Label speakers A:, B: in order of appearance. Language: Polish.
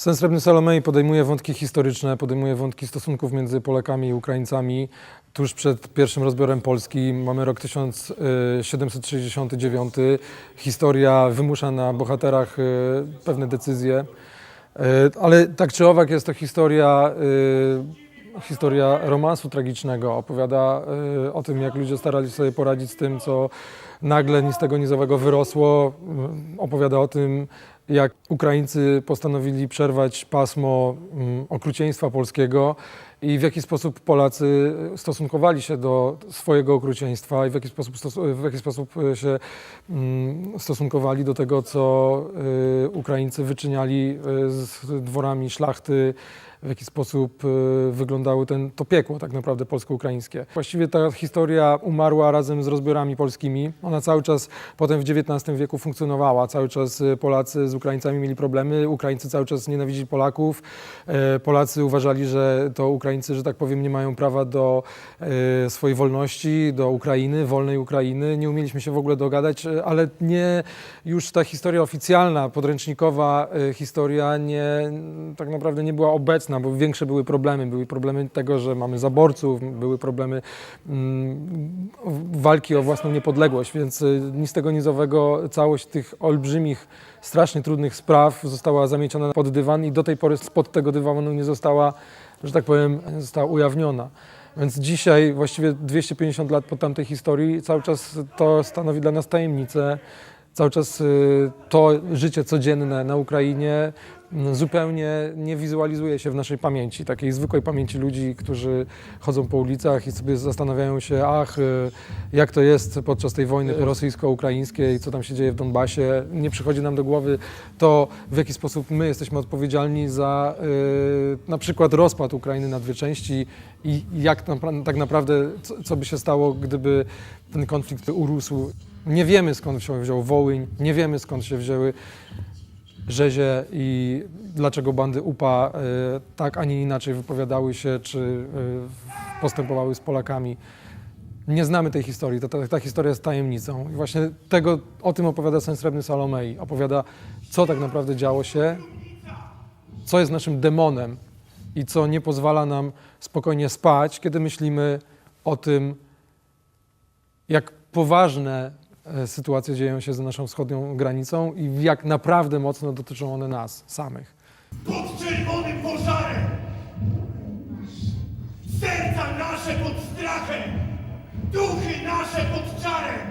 A: Sen Srebrny Salomei podejmuje wątki historyczne, podejmuje wątki stosunków między Polakami i Ukraińcami. Tuż przed pierwszym rozbiorem Polski mamy rok 1769. Historia wymusza na bohaterach e, pewne decyzje. E, Ale tak czy owak jest to historia, e, historia romansu tragicznego. Opowiada o tym, jak ludzie starali sobie poradzić z tym, co nagle ni z tego nizowego wyrosło. Opowiada o tym, jak Ukraińcy postanowili przerwać pasmo mm, okrucieństwa polskiego i w jaki sposób Polacy stosunkowali się do swojego okrucieństwa i w jaki sposób, w jaki sposób e, się mm, stosunkowali do tego, co e, Ukraińcy wyczyniali e, z dworami szlachty, w jaki sposób wyglądały ten, to piekło tak naprawdę polsko-ukraińskie. Właściwie ta historia umarła razem z rozbiorami polskimi. Ona cały czas potem w XIX wieku funkcjonowała. Cały czas Polacy z Ukraińcami mieli problemy, Ukraińcy cały czas nienawidzili Polaków. Polacy uważali, że to Ukraińcy, że tak powiem, nie mają prawa do e, swojej wolności, do Ukrainy, wolnej Ukrainy. Nie umieliśmy się w ogóle dogadać, e, ale nie już ta historia oficjalna, podręcznikowa e, historia nie, tak naprawdę nie była obecna, bo większe były problemy. Były problemy tego, że mamy zaborców, były problemy mm, walki o własną niepodległość, więc y, ni z tego nizowego całość tych olbrzymich, strasznie trudnych spraw została zamieciona pod dywan i do tej pory spod tego dywanu nie została, że tak powiem, została ujawniona. Więc dzisiaj, właściwie 250 lat po tamtej historii, cały czas to stanowi dla nas tajemnicę. Cały czas y, to życie codzienne na Ukrainie zupełnie nie wizualizuje się w naszej pamięci, takiej zwykłej pamięci ludzi, którzy chodzą po ulicach i sobie zastanawiają się, ach, y, jak to jest podczas tej wojny rosyjsko-ukraińskiej, co tam się dzieje w Donbasie. Nie przychodzi nam do głowy to, w jaki sposób my jesteśmy odpowiedzialni za y, na przykład rozpad Ukrainy na dwie części i jak tak naprawdę, co by się stało, gdyby ten konflikt urósł. Nie wiemy skąd się wziął Wołyń, nie wiemy skąd się wzięły rzezie i dlaczego bandy UPA y, tak, a nie inaczej wypowiadały się, czy y, postępowały z Polakami. Nie znamy tej historii, ta, ta, ta historia jest tajemnicą. I właśnie tego, o tym opowiada Sen Srebrny Salomei. Opowiada, co tak naprawdę działo się, co jest naszym demonem i co nie pozwala nam spokojnie spać, kiedy myślimy o tym, jak poważne e, sytuacje dzieją się za naszą wschodnią granicą i jak naprawdę mocno dotyczą one nas samych.
B: pod czerwonym pożarem. Serca nasze pod strachem, duchy nasze pod czarem.